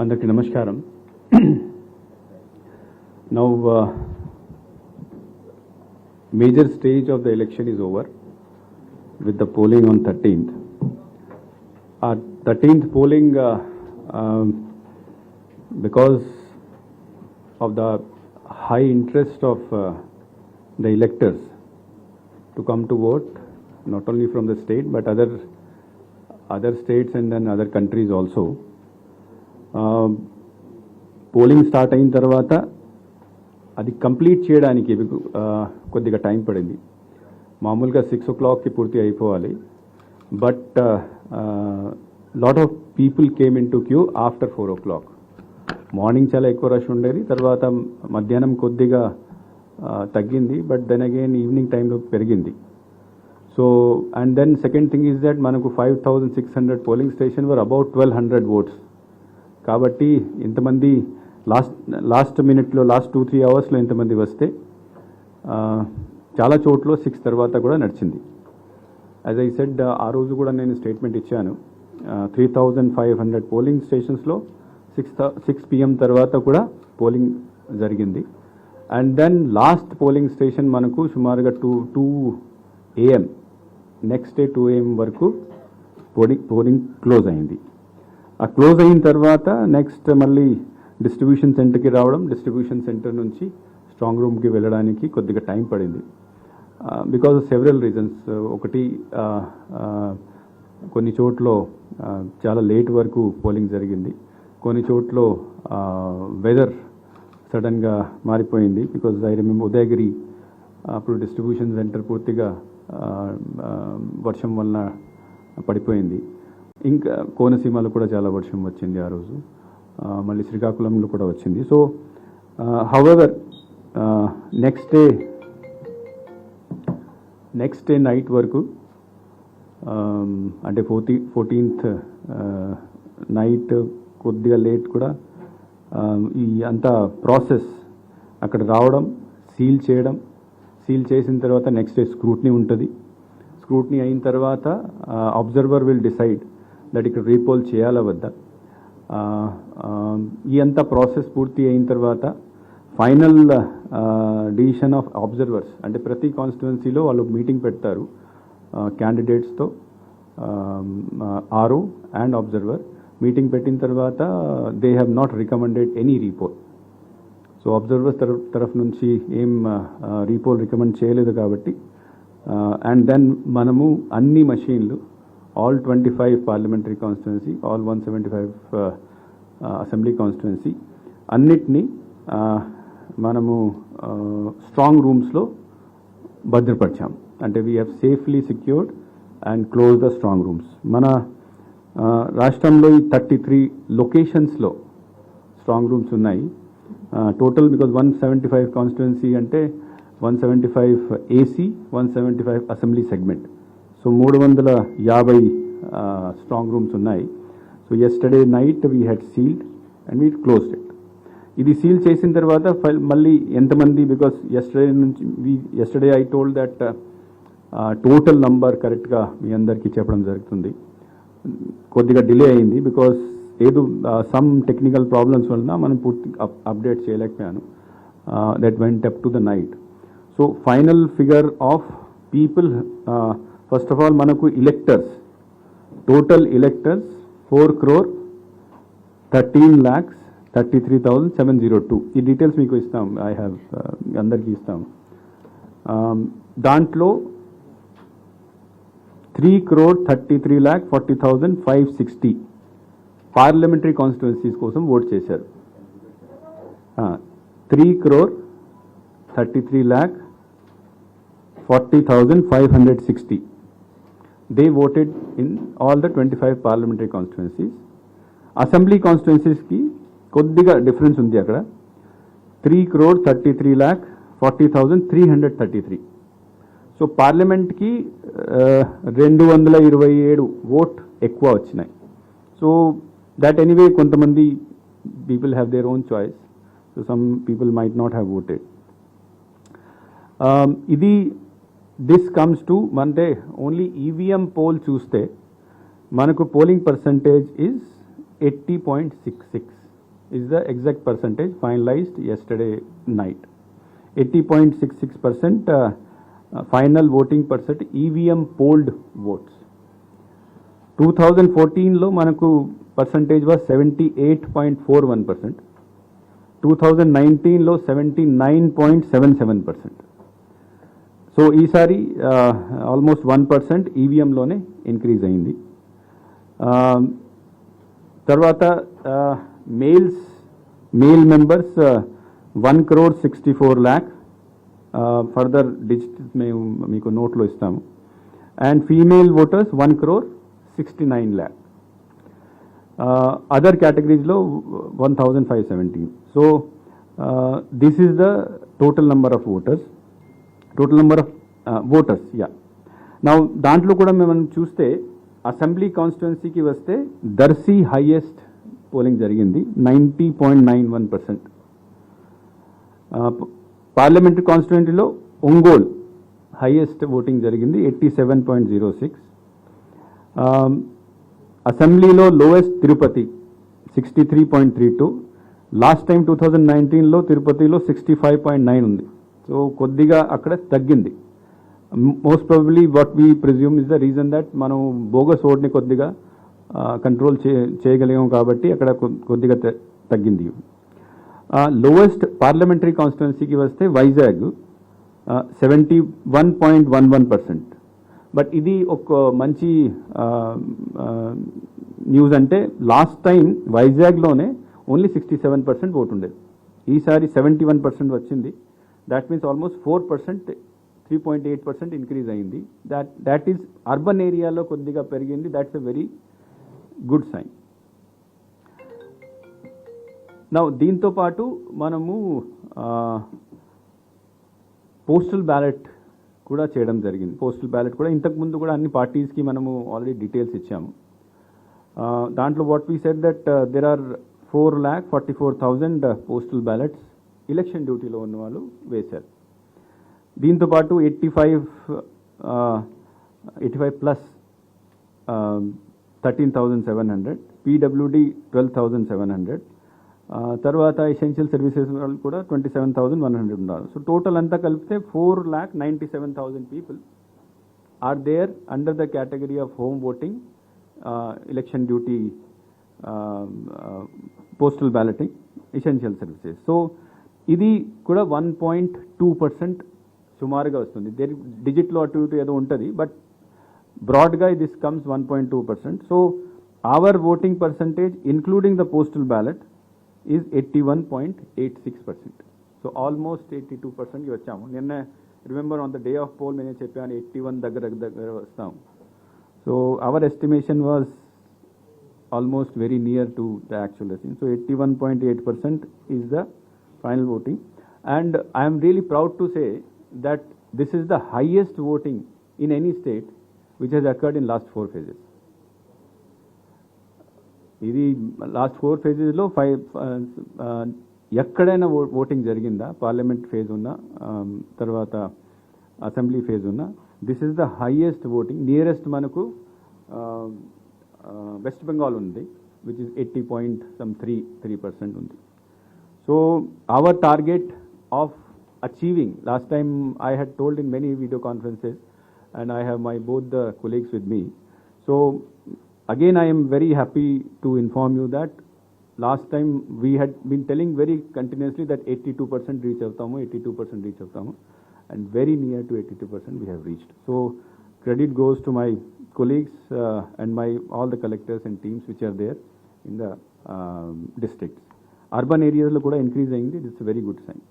అందరికీ నమస్కారం now major stage of the election is over with the polling on thirteenth ah thirteenth polling because of the high interest of uh, the electors to come to vote, not only from the state but other other states and then other countries also. Polling start అయిన తర్వాత అది complete చేయడానికి కొద్దిగా time పడింది. మామూలుగా six ఓ క్లాక్కి పూర్తి అయిపోవాలి. But lot of people came in to queue after four o'clock morning చాలా ఎక్కువ రష్ ఉండేది. తర్వాత మధ్యాహ్నం కొద్దిగా తగ్గింది. బట్ దెన్ అగైన్ ఈవినింగ్ టైంలో పెరిగింది. So and then second thing is that మనకు five thousand six hundred polling station were about twelve hundred votes కాబట్టి ఇంతమంది లాస్ట్ లాస్ట్ మినిట్లో లాస్ట్ టూ త్రీ అవర్స్లో ఇంతమంది వస్తే చాలా చోట్ల సిక్స్ తర్వాత కూడా నడిచింది. యాజ్ ఐ సెడ్ ఆ రోజు కూడా నేను స్టేట్మెంట్ ఇచ్చాను. Three thousand five hundred polling స్టేషన్స్లో six six PM తర్వాత కూడా పోలింగ్ జరిగింది. And then last polling station మనకు సుమారుగా two two AM next day two AM వరకు పోలింగ్ పోలింగ్ క్లోజ్ అయింది. ఆ క్లోజ్ అయిన తర్వాత నెక్స్ట్ మళ్ళీ డిస్ట్రిబ్యూషన్ సెంటర్కి రావడం డిస్ట్రిబ్యూషన్ సెంటర్ నుంచి స్ట్రాంగ్ రూమ్కి వెళ్ళడానికి కొద్దిగా టైం పడింది. Because of several reasons. ఒకటి కొన్ని చోట్ల చాలా లేట్ వరకు పోలింగ్ జరిగింది. కొన్ని చోట్ల వెదర్ సడన్గా మారిపోయింది. బికాజ్ ఐ రిమెంబర్ ఉదయగిరి అప్పుడు డిస్ట్రిబ్యూషన్ సెంటర్ పూర్తిగా వర్షం వలన పడిపోయింది. ఇంకా కోనసీమలో కూడా చాలా వర్షం వచ్చింది ఆ రోజు. మళ్ళీ శ్రీకాకుళంలో కూడా వచ్చింది. So however next day next day night వరకు అంటే ఫోర్టీ ఫోర్టీన్త్ నైట్ కొద్దిగా లేట్ కూడా ఈ అంత ప్రాసెస్ అక్కడ రావడం సీల్ చేయడం సీల్ చేసిన తర్వాత నెక్స్ట్ డే స్క్రూట్నీ ఉంటుంది. స్క్రూట్నీ అయిన తర్వాత అబ్జర్వర్ విల్ డిసైడ్ దట్ ఇక్కడ రీపోల్ చేయాలా వద్దా? ఈ అంతా ప్రాసెస్ పూర్తి అయిన తర్వాత ఫైనల్ డిసిషన్ ఆఫ్ అబ్జర్వర్స్ అంటే ప్రతి కాన్స్టిట్యున్సీలో వాళ్ళు మీటింగ్ పెడతారు క్యాండిడేట్స్తో ఆర్ఓ అండ్ అబ్జర్వర్ మీటింగ్ పెట్టిన తర్వాత they have not recommended any repoll so observers తరఫు తరఫు నుంచి ఏం రీపోల్ రికమెండ్ చేయలేదు కాబట్టి అండ్ దెన్ మనము అన్ని మషీన్లు all twenty five parliamentary constituency all one seventy five uh, uh, assembly constituency అన్నిటినీ uh, మనము స్ట్రాంగ్ రూమ్స్లో భద్రపరిచాం. అంటే we have safely secured and close the strong rooms మన రాష్ట్రంలో ఈ థర్టీ త్రీ లొకేషన్స్లో స్ట్రాంగ్ రూమ్స్ ఉన్నాయి. Total because one seventy five constituency అంటే one seventy five AC one seventy five assembly segment. So మూడు వందల యాభై స్ట్రాంగ్ రూమ్స్ ఉన్నాయి. So yesterday night we had sealed and we closed it ఇది seal చేసిన తర్వాత file మళ్ళీ ఎంతమంది బికాస్ ఎస్టర్డే నుంచి yesterday I told that total number కరెక్ట్గా మీ అందరికీ చెప్పడం జరుగుతుంది. కొద్దిగా డిలే అయింది బికాస్ ఏదో సమ్ టెక్నికల్ ప్రాబ్లమ్స్ వలన మనం పూర్తి అప్డేట్ చేయలేకపోయాను. That went up to the night so final figure of people first of all మనకు electors total electors four crore thirteen lakhs thirty three thousand seven zero two ఈ details మీకు ఇస్తాం. I have అందరికీ ఇస్తాం. దాంట్లో three crore thirty three lakh forty thousand five sixty parliamentary constituencies కోసం vote చేశారు. Three crore thirty three lakh forty thousand five hundred sixty they voted in all the twenty five parliamentary constituencies assembly కాన్స్టిట్యున్సీస్కి కొద్దిగా difference ఉంది అక్కడ. Three crore thirty three lakh forty thousand three hundred thirty three so పార్లమెంట్కి రెండు వందల ఇరవై ఏడు vote ఎక్కువ వచ్చినాయి. సో దట్ ఎనీవే కొంతమంది people have their own choice so some people might not have voted ఇది దిస్ కమ్స్ టు అంటే ఓన్లీ ఈవీఎం పోల్ చూస్తే మనకు polling percentage is eighty point six six is the exact percentage finalized yesterday night eighty point six six percent final voting percent EVM polled votes two thousand ఫోర్టీన్లో మనకు percentage was seventy eight point four one percent two thousand నైన్టీన్లో seventy nine point seven seven percent so ఈసారి almost one percent ఈవీఎంలోనే increase అయింది. తర్వాత males male members one crore sixty four lakh further digit మేము మీకు నోట్లో ఇస్తాము. And female voters one crore sixty nine lakh other కేటగిరీస్లో one thousand five seventeen so this is the total number of voters total number of voters yeah నా దాంట్లో కూడా మేము చూస్తే assembly కాన్స్టిట్యున్సీకి వస్తే దర్సీ హైయెస్ట్ పోలింగ్ జరిగింది ninety point nine one percent. Parliamentary కాన్స్టిట్యున్సీలో Ongole highest voting జరిగింది eighty seven point zero six. అసెంబ్లీలో lowest Tirupati sixty three point three two last time two thousand నైన్టీన్లో తిరుపతిలో సిక్స్టీ ఫైవ్ పాయింట్ నైన్ ఉంది. So కొద్దిగా అక్కడ తగ్గింది. Most probably what we presume is the reason that మనం bogus ఓట్ని కొద్దిగా కంట్రోల్ చే చేయగలిగాం కాబట్టి అక్కడ కొద్దిగా తగ్గింది. లోవెస్ట్ పార్లమెంటరీ కాన్స్టిట్యున్సీకి వస్తే Vizag seventy one point one one percent but ఇది ఒక మంచి న్యూస్ అంటే last time వైజాగ్లోనే only sixty seven percent vote ఉండేది ఈసారి సెవెంటీ వన్ పర్సెంట్ వచ్చింది. That means almost four percent three point eight percent increase అయింది. దాట్ దాట్ ఈస్ అర్బన్ ఏరియాలో కొద్దిగా పెరిగింది. That's a very good sign నా దీంతో పాటు మనము పోస్టల్ బ్యాలెట్ కూడా చేయడం జరిగింది. పోస్టల్ బ్యాలెట్ కూడా ఇంతకు ముందు కూడా అన్ని పార్టీస్కి మనము ఆల్రెడీ డీటెయిల్స్ ఇచ్చాము. దాంట్లో what we said that there are four lakh forty four thousand postal ballots election డ్యూటీలో ఉన్న వాళ్ళు వేశారు. దీంతో పాటు eighty five eighty five plus thirteen thousand seven hundred PWD twelve thousand seven hundred తర్వాత ఎసెన్షియల్ సర్వీసెస్ వాళ్ళు కూడా twenty seven thousand one hundred ఉన్నారు. సో టోటల్ అంతా కలిపితే four lakh ninety seven thousand people are there under the category of home voting election duty postal balloting essential services so ఇది కూడా one point two percent సుమారుగా వస్తుంది. డిజిట్లో అటు ఇటు ఏదో ఉంటుంది బట్ బ్రాడ్గా this comes one point two percent. So our voting percentage including the postal ballot is eighty one point eight six percent. So almost eighty two పర్సెంట్కి వచ్చాము. నిన్న remember on the day of poll నేను చెప్పాను eighty one దగ్గర దగ్గర వస్తాం. So our estimation was almost very near to the actual so eighty one point eight percent is the final voting and I'm really proud to say that this is the highest voting in any state which has occurred in last four phases ఇది last four ఫేజెస్లో five ఎక్కడైనా voting జరిగిందా? Parliament phase ఉన్న తర్వాత assembly phase ఉన్న this is the highest voting nearest మనకు వెస్ట్ బెంగాల్ ఉంది which is eighty point some three three percent ఉంది. So our target of achieving, last time I had told in many video conferences and I have my both the colleagues with me. So again I am very happy to inform you that last time we had been telling very continuously that 82% reach avtamu, 82% reach avtamu and very near to 82% we have reached. So credit goes to my colleagues uh, and my all the collectors and teams which are there in the um, districts. Urban ఏరియాలో కూడా increase అయింది. It's very good sign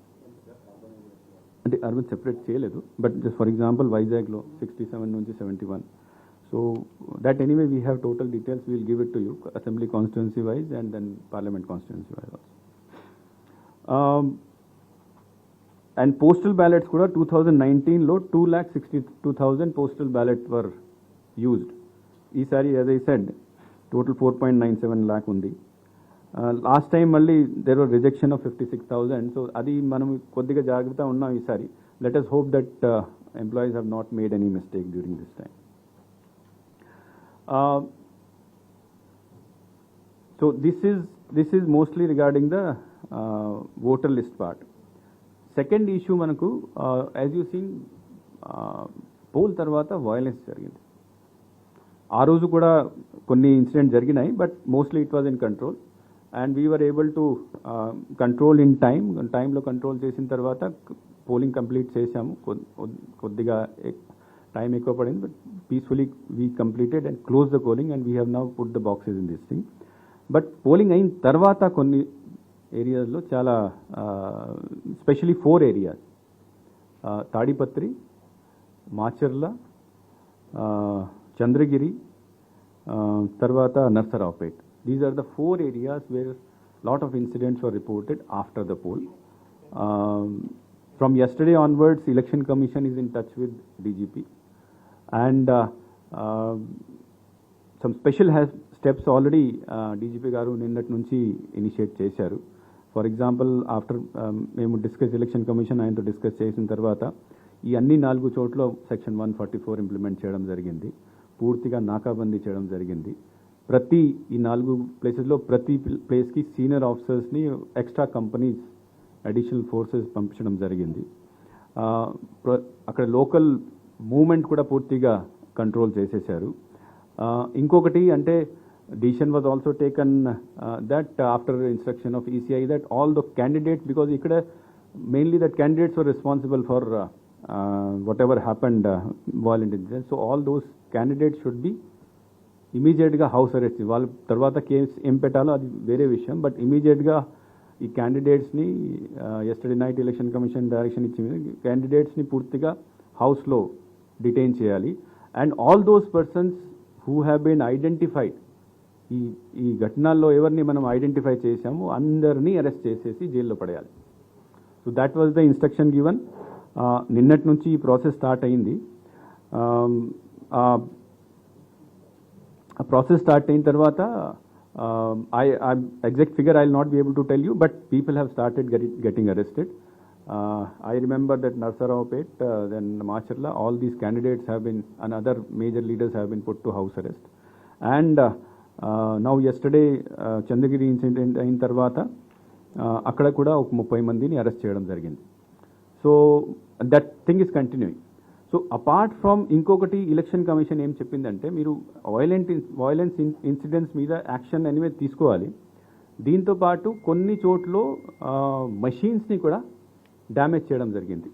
అంటే urban separate చేయలేదు. But for example వైజాగ్లో sixty seven నుంచి seventy one so that anyway we have total details we'll give it to you assembly constituency wise and then parliament constituency wise and postal ballots కూడా two thousand నైన్టీన్లో two lakh sixty two thousand postal ballot were used ఈసారి as I said total four point nine seven lakh ఉంది. Last time మళ్ళీ there were rejection of fifty six thousand so అది మనం కొద్దిగా జాగ్రత్త ఉన్నాం ఈసారి. Let us hope that employees have not made any mistake during this time so this is this is mostly regarding the voter list part second issue మనకు as you seen poll తర్వాత violence జరిగింది. ఆ రోజు కూడా కొన్ని incident జరిగినాయి but mostly it was in control and we were able to control in time టైంలో control చేసిన తర్వాత పోలింగ్ కంప్లీట్ చేశాము. కొద్దిగా టైం ఎక్కువ పడింది but peacefully we completed and close the polling and we have now put the boxes in this thing but polling అయిన తర్వాత కొన్ని ఏరియాల్లో చాలా specially four areas Tadipatri Macherla Chandragiri తర్వాత Narasaraopet these are the four areas where lot of incidents are reported after the poll from yesterday onwards election commission is in touch with dgp and uh, um, uh, some special has steps already DGP గారు నిన్నటి నుంచి initiate చేశారు for example after మేము discuss election commission ఆయనతో discuss చేసిన తర్వాత ఈ అన్ని నాలుగు చోట్ల section one forty four implement చేయడం జరిగింది. పూర్తిగా నాకాబందీ చేయడం జరిగింది. ప్రతి ఈ నాలుగు ప్లేసెస్లో ప్రతి ప్లేస్కి సీనియర్ ఆఫీసర్స్ని ఎక్స్ట్రా కంపెనీస్ అడిషనల్ ఫోర్సెస్ పంపించడం జరిగింది. ప్ర- అక్కడ లోకల్ మూమెంట్ కూడా పూర్తిగా కంట్రోల్ చేసేశారు. ఇంకొకటి అంటే decision was also taken that after instruction of ECI that all the candidates because ఇక్కడ mainly that candidates are responsible for whatever happened volunteer so all those candidates should be ఇమీడియట్గా house arrest వాళ్ళ తర్వాత case ఏం పెట్టాలో అది వేరే విషయం. But ఇమీడియట్గా ఈ క్యాండిడేట్స్ని yesterday night election commission direction ఇచ్చింది క్యాండిడేట్స్ని పూర్తిగా హౌస్లో డిటైన్ చేయాలి. And all those persons who have been identified ఈ ఈ ఘటనల్లో ఎవరిని మనం ఐడెంటిఫై చేశామో అందరినీ అరెస్ట్ చేసేసి జైల్లో పడేయాలి. So that was the instruction given నిన్నటి నుంచి ఈ ప్రాసెస్ స్టార్ట్ అయింది. ఆ ఆ ప్రాసెస్ స్టార్ట్ అయిన తర్వాత I exact figure I not be able to tell you but people have started getting arrested I remember that Narasaraopet then Macherla all these candidates have been and other major leaders have been put to house arrest and now yesterday Chandragiri incident అయిన తర్వాత uh, అక్కడ కూడా ఒక ముప్పై మందిని arrest చేయడం జరిగింది. So that thing is continuing so apart from ఇంకొకటి ఎలక్షన్ కమిషన్ ఏం చెప్పిందంటే మీరు వైలెంట్ వైలెన్స్ ఇన్సిడెంట్స్ మీద యాక్షన్ అనేవి తీసుకోవాలి. దీంతో పాటు కొన్ని చోట్ల మషీన్స్ని కూడా డ్యామేజ్ చేయడం జరిగింది.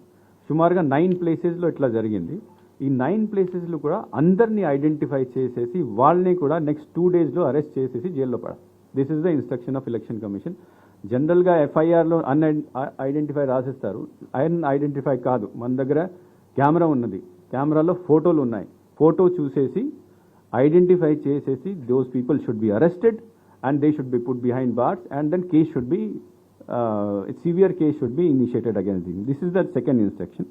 సుమారుగా నైన్ ప్లేసెస్లో ఇట్లా జరిగింది. ఈ నైన్ ప్లేసెస్లో కూడా అందరినీ ఐడెంటిఫై చేసేసి వాళ్ళని కూడా నెక్స్ట్ టూ డేస్లో అరెస్ట్ చేసేసి జైల్లో పడాలి this is the instruction of election commission జనరల్గా ఎఫ్ఐఆర్లో అన్ ఐడెంటిఫై రాసిస్తారు. అన్ ఐడెంటిఫై కాదు. మన దగ్గర కెమెరా ఉన్నది. కెమెరాలో ఫోటోలు ఉన్నాయి. ఫోటో చూసేసి ఐడెంటిఫై చేసేసి those people should be arrested and they should be put behind bars and then case should be severe case should be initiated again them this is the second instruction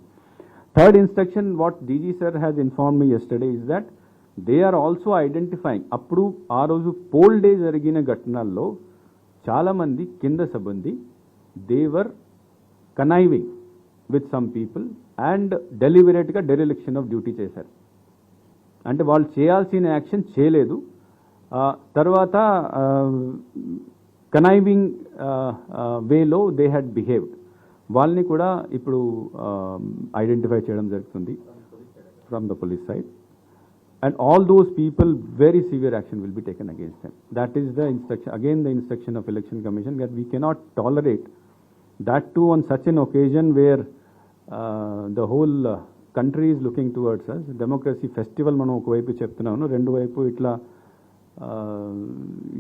third instruction what DG sir has inform me yesterday is that they are also identifying అప్పుడు ఆ రోజు poll day జరిగిన ఘటనల్లో చాలామంది కింద సబంది they were conniving with some people and డెలివరేట్గా dereliction of duty చేశారు. అంటే వాళ్ళు చేయాల్సిన యాక్షన్ చేయలేదు. తర్వాత కనైవింగ్ వేలో దే హ్యాడ్ బిహేవ్డ్ వాళ్ళని కూడా ఇప్పుడు ఐడెంటిఫై చేయడం జరుగుతుంది from the police side and all those people very severe action will be taken against them that is the instruction again the instruction of election commission that we cannot tolerate that to on such an occasion where the whole country is looking towards us democracy festival మనం ఒకవైపు చెప్తున్నాను. రెండు వైపు ఇట్లా uh,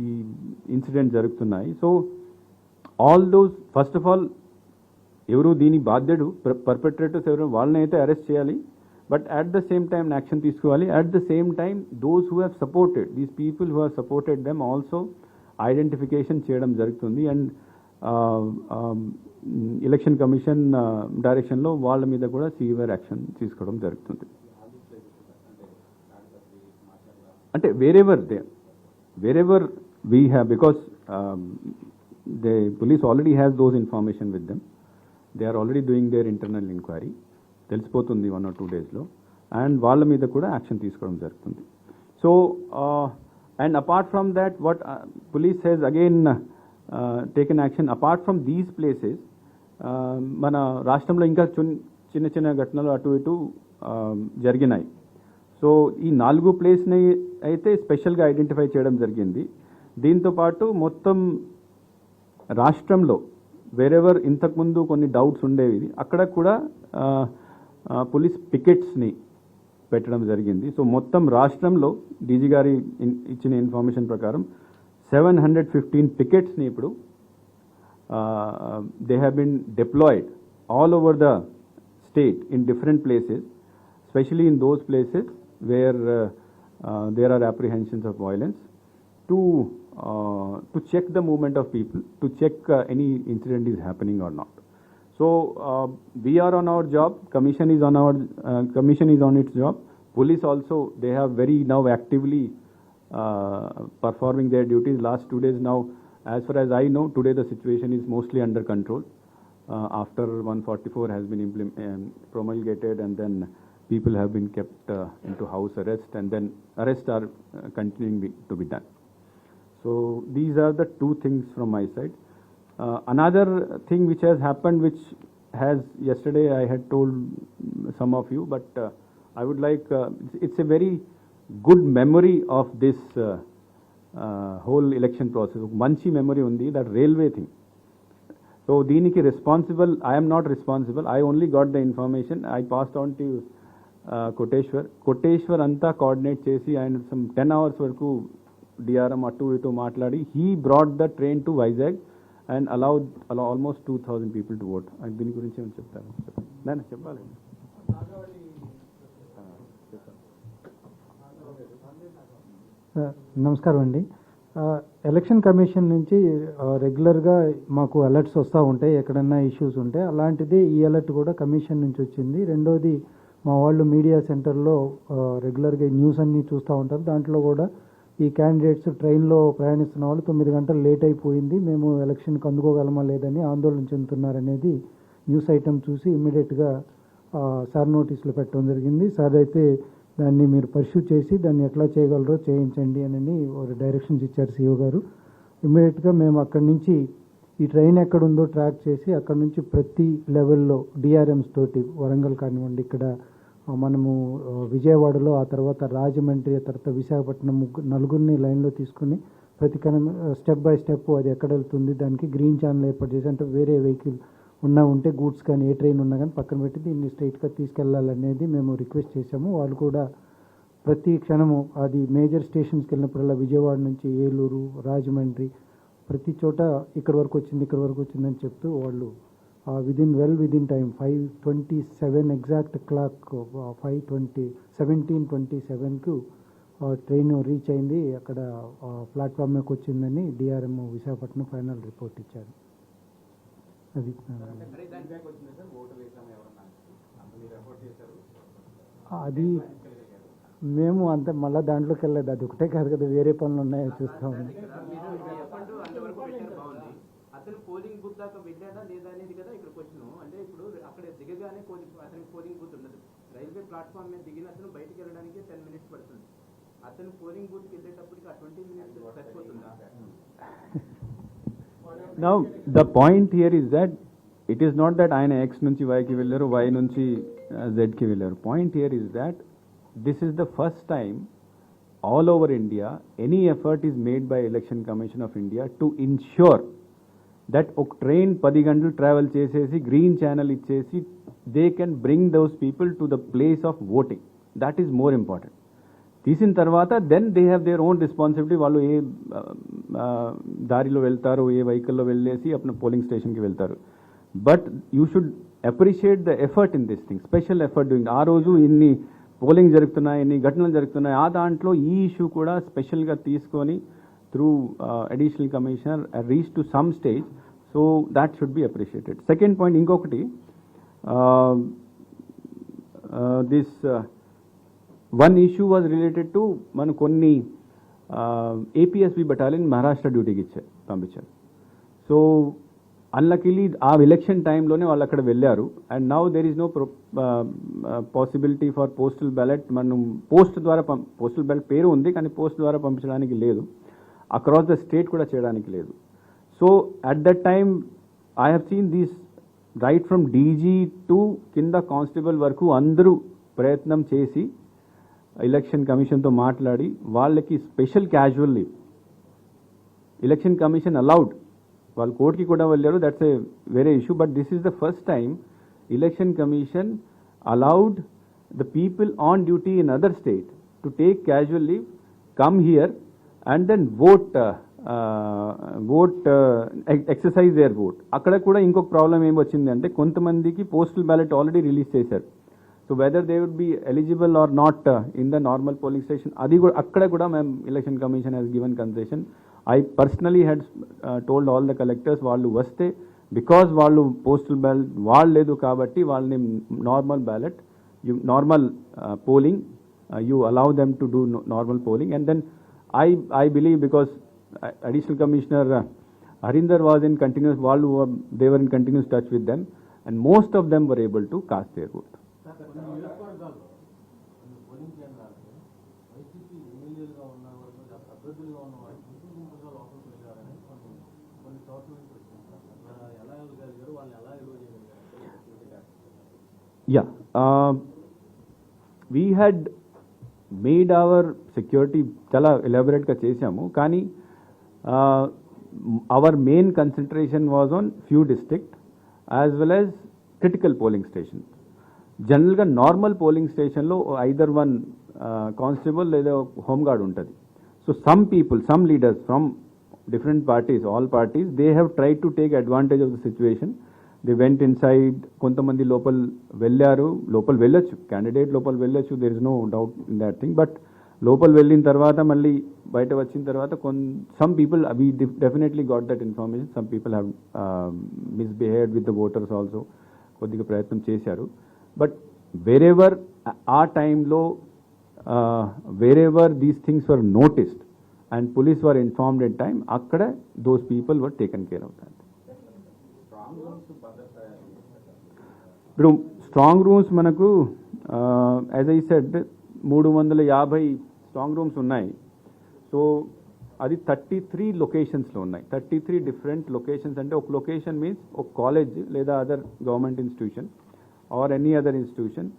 ఈ incident జరుగుతున్నాయి. So all those first of all ఎవరు దీని బాధ్యుడు? పర్పెట్రేటర్స్ ఎవరు? వాళ్ళని అయితే అరెస్ట్ చేయాలి. But at the same time action తీసుకోవాలి. At the same time those who have supported these people who have supported them also identification చేయడం జరుగుతుంది. అండ్ ఎలక్షన్ కమిషన్ డైరెక్షన్లో వాళ్ళ మీద కూడా సివియర్ యాక్షన్ తీసుకోవడం జరుగుతుంది. అంటే wherever they wherever we have because they police already has those information with them they are already doing their internal enquiry తెలిసిపోతుంది వన్ ఆర్ టూ డేస్లో అండ్ వాళ్ళ మీద కూడా యాక్షన్ తీసుకోవడం జరుగుతుంది. So and apart from that what police police again taken action apart from these places మన రాష్ట్రంలో ఇంకా చిన్న చిన్న ఘటనలు అటు ఇటు జరిగినాయి. సో ఈ నాలుగు ప్లేస్ని అయితే స్పెషల్గా ఐడెంటిఫై చేయడం జరిగింది. దీంతో పాటు మొత్తం రాష్ట్రంలో వేరెవర్ ఇంతకుముందు కొన్ని డౌట్స్ ఉండేవి అక్కడ కూడా పోలీస్ పికెట్స్ని పెట్టడం జరిగింది. సో మొత్తం రాష్ట్రంలో డీజీ గారి ఇచ్చిన ఇన్ఫర్మేషన్ ప్రకారం సెవెన్ హండ్రెడ్ ఫిఫ్టీన్ పికెట్స్ని ఇప్పుడు Uh, uh, they have been deployed all over the state in different places, especially in those places where uh, there are apprehensions of violence to uh, to check the movement of people, to check uh, any incident is happening or not. So uh, we are on our job. Commission is on our commission is on its job. Police also they have very now actively performing their duties. Last two days now as far as I know, today the situation is mostly under control. Uh, after 144 has been um, promulgated and then people have been kept uh, into house arrest and then arrests are uh, continuing be- to be done. So these are the two things from my side. Uh, another thing which has happened, which has yesterday I had told some of you, but uh, I would like uh, it's, it's a very good memory of this whole election process ఒక మంచి memory ఉంది that railway thing so దీనికి responsible I'm not responsible I only got the information I passed on to Koteshwar Koteshwar అంతా coordinate చేసి ఆయన some ten hours వరకు DRM అటు ఇటు మాట్లాడి he brought the train to Vizag and allowed అలా almost two thousand people to vote దీని గురించి ఏమైనా చెప్తారు? చెప్పాలి ఆ, నమస్కారం అండి. ఎలక్షన్ కమిషన్ నుంచి రెగ్యులర్గా మాకు అలర్ట్స్ వస్తూ ఉంటాయి ఎక్కడన్నా ఇష్యూస్ ఉంటే అలాంటిది ఈ అలర్ట్ కూడా కమిషన్ నుంచి వచ్చింది. రెండోది మా వాళ్ళు మీడియా సెంటర్లో రెగ్యులర్గా న్యూస్ అన్నీ చూస్తూ ఉంటారు. దాంట్లో కూడా ఈ క్యాండిడేట్స్ ట్రైన్లో ప్రయాణిస్తున్న వాళ్ళు తొమ్మిది గంటలు లేట్ అయిపోయింది మేము ఎలక్షన్కి అందుకోగలమా లేదని ఆందోళన చెందుతున్నారనేది న్యూస్ ఐటమ్ చూసి ఇమ్మీడియట్గా సార్ నోటీసులు పెట్టడం జరిగింది. సార్ అయితే దాన్ని మీరు పర్ష్యూ చేసి దాన్ని ఎట్లా చేయగలరో చేయించండి అని ఒక డైరెక్షన్స్ ఇచ్చారు సీఓ గారు. ఇమ్మీడియట్గా మేము అక్కడి నుంచి ఈ ట్రైన్ ఎక్కడుందో ట్రాక్ చేసి అక్కడ నుంచి ప్రతి లెవెల్లో డిఆర్ఎంస్ తోటి వరంగల్ కానివ్వండి ఇక్కడ మనము విజయవాడలో ఆ తర్వాత రాజమండ్రి ఆ తర్వాత విశాఖపట్నం ముగ్గురు నలుగురిని లైన్లో తీసుకుని ప్రతి కన స్టెప్ బై స్టెప్ అది ఎక్కడ వెళ్తుంది దానికి గ్రీన్ ఛానల్ ఏర్పాటు చేసి అంటే వేరే వెహికల్ ఉన్నా ఉంటే గూడ్స్ కానీ ఏ ట్రైన్ ఉన్నా కానీ పక్కన పెట్టి దీన్ని స్ట్రైట్గా తీసుకెళ్ళాలనేది మేము రిక్వెస్ట్ చేశాము. వాళ్ళు కూడా ప్రతి క్షణము అది మేజర్ స్టేషన్స్కి వెళ్ళినప్పుడల్లా విజయవాడ నుంచి ఏలూరు రాజమండ్రి ప్రతి చోట ఇక్కడ వరకు వచ్చింది ఇక్కడ వరకు వచ్చిందని చెప్తూ వాళ్ళు within well within time five twenty seven exact clock five twenty seventeen twenty సెవెన్కు train reach అయింది. అక్కడ ప్లాట్ఫామ్ మీదకి వచ్చిందని డిఆర్ఎం విశాఖపట్నం ఫైనల్ రిపోర్ట్ ఇచ్చారు. అది. అది మేము అంత మళ్ళీ దాంట్లోకి వెళ్ళలేదు. అది ఒకటే కాదు కదా వేరే పనులు ఉన్నాయో చూస్తా ఉన్నాం. అతను పోలింగ్ బూత్ దాకా వెళ్ళాడా లేదా అనేది కదా ఇక్కడ క్వశ్చన్ అంటే ఇప్పుడు అక్కడ దిగగానే పోలింగ్ అతనికి పోలింగ్ బూత్ ఉండదు. రైల్వే ప్లాట్ఫామ్ మీద దిగిన అతను బయటికి వెళ్ళడానికి టెన్ మినిట్స్ పడుతుంది. అతను పోలింగ్ బూత్కి వెళ్ళేటప్పటికి ఆ ట్వంటీ మినిట్స్ సరిపోతుందా? Now, the point here is that it is not that ఆయన X నుంచి Y కి వెళ్ళారు Y నుంచి uh, Z కి వెళ్ళారు point here is that this is the first time all over India any effort is made by election commission of India to ensure that ఒక train పది గంటలు ట్రావెల్ చేసేసి గ్రీన్ ఛానల్ ఇచ్చేసి they can bring those people to the place of voting that is more important తీసిన తర్వాత then they have their own responsibility వాళ్ళు ఏ దారిలో వెళ్తారు ఏ వెహికల్లో వెళ్ళేసి అప్పుడు పోలింగ్ స్టేషన్కి వెళ్తారు. But you should appreciate the effort in this thing special effort doing ఆ రోజు ఇన్ని పోలింగ్ జరుగుతున్నాయి ఇన్ని ఘటనలు జరుగుతున్నాయి. ఆ దాంట్లో ఈ ఇష్యూ కూడా స్పెషల్గా తీసుకొని through additional commissioner reach to some stage so that should be appreciated second point ఇంకొకటి this one issue was related to మనం కొన్ని ఏపీఎస్బి బెటాలియన్ మహారాష్ట్ర డ్యూటీకి ఇచ్చారు పంపించారు. సో అన్లకిలీ ఆ ఎలక్షన్ టైంలోనే వాళ్ళు అక్కడ వెళ్ళారు. And now there is no possibility for postal ballot మనం పోస్ట్ ద్వారా పం పోస్టల్ బ్యాలెట్ పేరు ఉంది కానీ పోస్ట్ ద్వారా పంపించడానికి లేదు. అక్రాస్ ద స్టేట్ కూడా చేయడానికి లేదు. So at that time I have seen these right from DG to కింద కానిస్టేబుల్ వరకు అందరూ ప్రయత్నం చేసి ఎలక్షన్ కమిషన్తో మాట్లాడి వాళ్ళకి special casual leave election commission allowed వాళ్ళు కోర్టుకి కూడా వెళ్ళారు. దట్స్ ఏ వేరే issue but this is the first time election commission allowed the people on duty in other state to take casual leave come here and then vote vote exercise their vote అక్కడ కూడా ఇంకొక problem ఏం వచ్చింది అంటే కొంతమందికి postal ballot already release చేశారు. So whether they would be eligible or not in the normal polling station అది కూడా అక్కడ కూడా మేము election commission has given concession I personally had told all the collectors వాళ్ళు వస్తే బికాజ్ వాళ్ళు పోస్టల్ బ్యాలెట్ వాళ్ళు లేదు కాబట్టి వాళ్ళని normal ballot you normal polling you allow them to do normal polling and then I I believe because additional commissioner Harinder was in continuous వాళ్ళు they were in continuous touch with them and most of them were able to cast their vote కొన్ని నియోజకవర్గాల్లో కొన్ని polling కేంద్రాలకు YCP ఎమ్మెల్యేలుగా ఉన్న వాళ్ళు అభ్యర్థులుగా ఉన్న వాళ్ళు గుంపులు గుంపులుగా లోపలికి వెళ్ళారని కొన్ని కొన్ని చోట్ల నుంచి వచ్చింది సార్ మరి ఎలా వెళ్ళగలిగారు వాళ్ళని ఎలా ఎలువ చేయగలిగారు Yeah. Uh, we had made our security చాలా ఎలాబొరేట్గా చేశాము. కానీ our main concentration was on few district as well as critical polling station జనరల్గా నార్మల్ పోలింగ్ స్టేషన్లో ఐదర్ వన్ కానిస్టేబుల్ లేదా హోంగార్డ్ ఉంటుంది. So some people some leaders from different parties all parties they have to take advantage of the the situation. They went inside, కొంతమంది లోపల వెళ్ళారు లోపల వెళ్ళొచ్చు candidate లోపల వెళ్ళొచ్చు there is no doubt in that thing but లోపల వెళ్ళిన తర్వాత మళ్ళీ బయట వచ్చిన తర్వాత కొన్ some people we definitely got that information some people have misbehave with the voters also కొద్దిగా ప్రయత్నం చేశారు. బట్ వేరెవర్ ఆ టైంలో wherever these things were noticed and police were informed at time అక్కడ those people were taken care of that ఇప్పుడు strong rooms మనకు as I said మూడు వందల యాభై స్ట్రాంగ్ రూమ్స్ ఉన్నాయి సో అది థర్టీ త్రీ లొకేషన్స్లో ఉన్నాయి థర్టీ త్రీ డిఫరెంట్ లొకేషన్స్ అంటే ఒక లొకేషన్ మీన్స్ ఒక కాలేజ్ లేదా other government institution or any other institution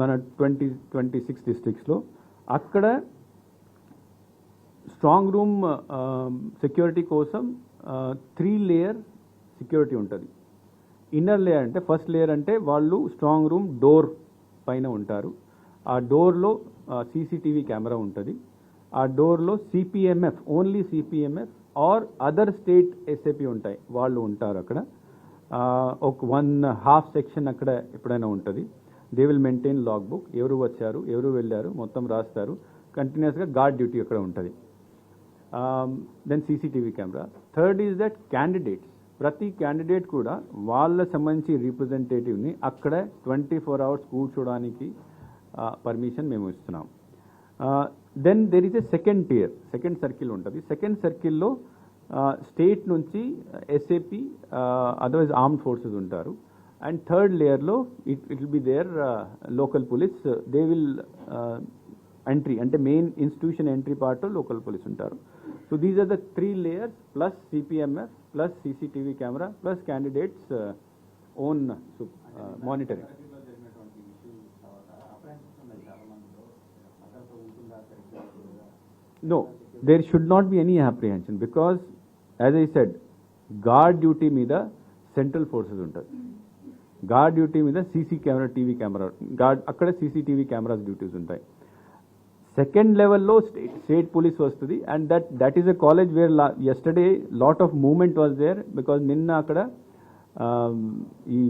మన ట్వంటీ ట్వంటీ సిక్స్ డిస్ట్రిక్ట్స్లో అక్కడ స్ట్రాంగ్ రూమ్ సెక్యూరిటీ కోసం త్రీ లేయర్ సెక్యూరిటీ ఉంటుంది. ఇన్నర్ లేయర్ అంటే ఫస్ట్ లేయర్ అంటే వాళ్ళు స్ట్రాంగ్ రూమ్ డోర్ పైన ఉంటారు. ఆ డోర్లో సీసీటీవీ కెమెరా ఉంటుంది. ఆ డోర్లో CPMF only CPMF or other state SAP ఉంటాయి. వాళ్ళు ఉంటారు అక్కడ. ఒక వన్ హాఫ్ సెక్షన్ అక్కడ ఎప్పుడైనా ఉంటుంది. They will maintain log book ఎవరు వచ్చారు ఎవరు వెళ్ళారు మొత్తం రాస్తారు. కంటిన్యూస్గా గార్డ్ డ్యూటీ అక్కడ ఉంటుంది. Then CCTV camera third is that candidates ప్రతి క్యాండిడేట్ కూడా వాళ్ళ సంబంధించి రిప్రజెంటేటివ్ని అక్కడ ట్వంటీ ఫోర్ అవర్స్ కూర్చోడానికి పర్మిషన్ మేము ఇస్తున్నాం. Then there is a second tier second circle ఉంటుంది. సెకండ్ సర్కిల్లో స్టేట్ నుంచి ఎస్ఏపి అదర్వైజ్ ఆర్మ్డ్ ఫోర్సెస్ ఉంటారు. అండ్ థర్డ్ లేయర్లో it it will be there local police they will entry అంటే main institution entry part local police ఉంటారు. So these are the three layers plus CPMF plus CCTV camera plus candidates own monitoring No, there should not be any apprehension because, as I said guard duty మీద central forces ఉంటుంది guard duty మీద CC camera TV camera guard అక్కడ CCTV cameras duties ఉంటాయి. Second లెవెల్లో state state police వస్తుంది and that that is a college where yesterday lot of movement was there because నిన్న అక్కడ ఈ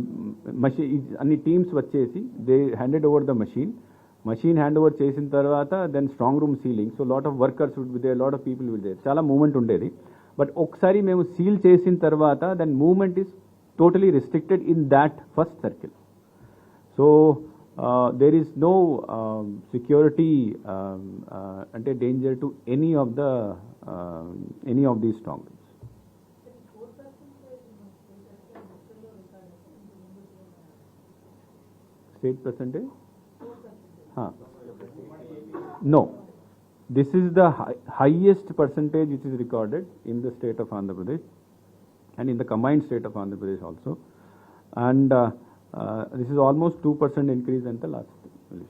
మషిన్ అన్ని టీమ్స్ వచ్చేసి they handed over the machine machine hand over చేసిన తర్వాత then strong room sealing so lot of workers would they lot of people will they చాలా movement ఉండేది. But सारी मैं सील तरह दूवेंट is totally restricted in that first circle so there is no security at danger to any of the any of the strong state percentage हाँ no. This is the hi- highest percentage which is recorded in the state of Andhra Pradesh and in the combined state of Andhra Pradesh also. And uh, uh, this is almost 2% increase than the last election.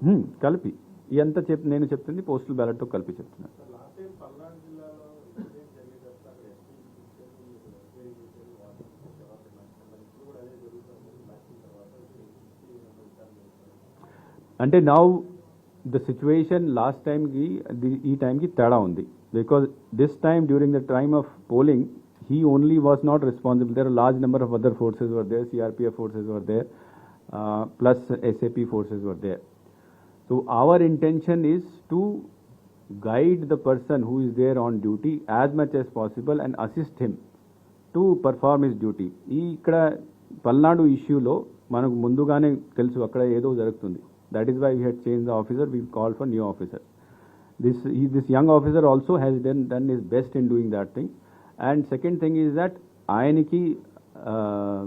Hmm, కలిపి ఎంత చెప్ నేను చెప్తుంది postal బ్యాలెట్తో కలిపి చెప్తున్నాను last time Palnadu జిల్లాలో incident జరిగేటప్పుడు అక్కడ ఎస్పీ ఇచ్చారు ఉపయోగించారు వాళ్ళు తర్వాత మరి ఇప్పుడు కూడా అదే జరుగుతుంది నచ్చిన తర్వాత విచారణ చేస్తారు అంటే నౌ ద సిచ్యువేషన్ లాస్ట్ టైంకి ఈ టైంకి తేడా ఉంది. Because this time during the time of polling he only was not responsible there large number of other forces were there CRPF forces were there plus SAP forces were there so our intention is to guide the person who is there on duty as much as possible and assist him to perform his duty ఈ ఇక్కడ పల్నాడు ఇష్యూలో మనకు ముందుగానే తెలుసు అక్కడ ఏదో జరుగుతుంది. That is why we had changed the officer. We called for new officer. This he, this young officer also has done done his best in doing that thing. And second thing is that Ayaniki, uh,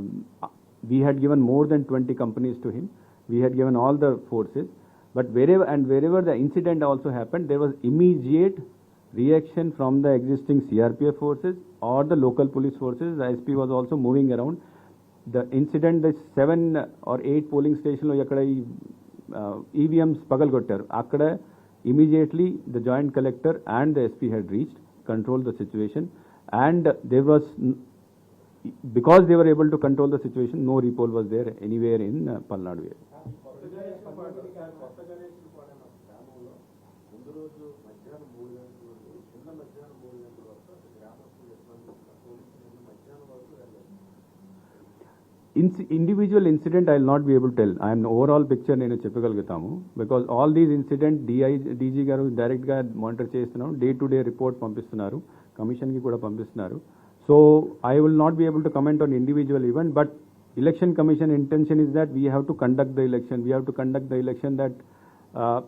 we had given more than 20 companies to him. We had given all the forces. But wherever and wherever the incident also happened, there was immediate reaction from the existing CRPF forces or the local police forces. The SP was also moving around. The incident, the seven or eight polling stations, uh, EVMs pagalgottaru. Akkada immediately the joint collector and the SP had reached, controlled the situation and there was, because they were able to control the situation, no repol was there anywhere in uh, Palnadu. Individual incident I will not be able tell I'm overall picture నేను చెప్పగలుగుతాము because all these incident DI DG గారు డైరెక్ట్గా monitor చేస్తున్నాం day to day report పంపిస్తున్నారు కమిషన్కి కూడా పంపిస్తున్నారు so I will not be able to comment on individual event but election commission intention is that we have to conduct the election we have to conduct the election that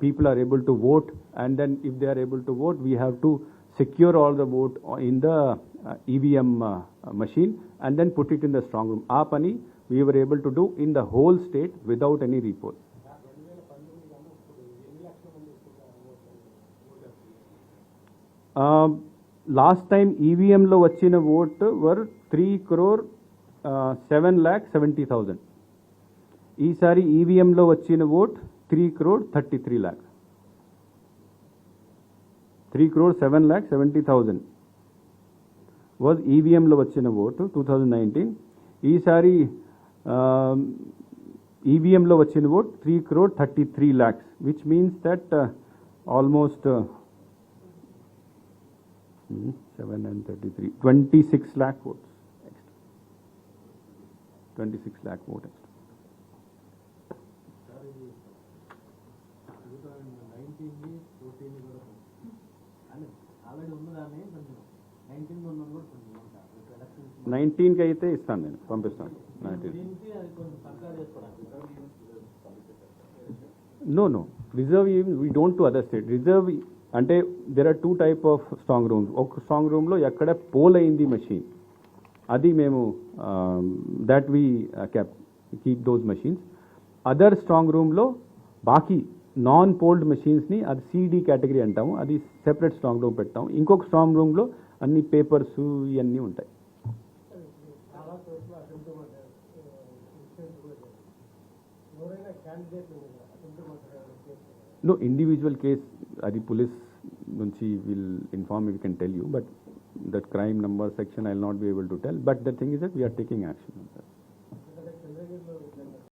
people are able to vote and then if they are able to vote we have to secure all the vote in the uh, EVM uh, machine and then put it in the strong room. ఆ పని We were able to do in the whole state without any report. Last time ఈవీఎంలో వచ్చిన vote were three crore seven lakh seventy thousand ఈసారి ఈవీఎంలో వచ్చిన vote three crore thirty three lakh three crore seven lakh seventy thousand was ఈవీఎంలో వచ్చిన vote two thousand nineteen ఈసారి ఈవీఎంలో వచ్చిన vote three crore thirty three lakhs which means that almost seven and thirty three twenty six lakh votes twenty six lakh vote extra sir ఇది two thousand నైన్టీన్ది fourteen కూడా కొంచెం అంటే already ఉన్నదాన్ని కొంచెం నైన్టీన్ ఉన్నది కూడా కొంచెం ఉంటా ఎలక్షన్ నైన్టీన్కి అయితే ఇస్తాను నేను పంపిస్తాను. Nineteen. No no. Reserve we don't to other state reserve అంటే there are two type of strong rooms ఒక స్ట్రాంగ్ రూమ్లో ఎక్కడ పోల్ అయింది మెషిన్ అది మేము that we cap keep those machines other strong రూమ్లో బాకీ నాన్ పోల్డ్ మెషిన్స్ని అది సిడి కేటగిరీ అంటాము. అది సెపరేట్ స్ట్రాంగ్ రూమ్ పెడతాము. ఇంకొక స్ట్రాంగ్ రూమ్లో అన్ని పేపర్స్ ఇవన్నీ ఉంటాయి. No, individual case, Adi police, Nunchi will inform me, we can tell you, but that crime number section I will not be able to tell. But the thing is that we are taking action on that.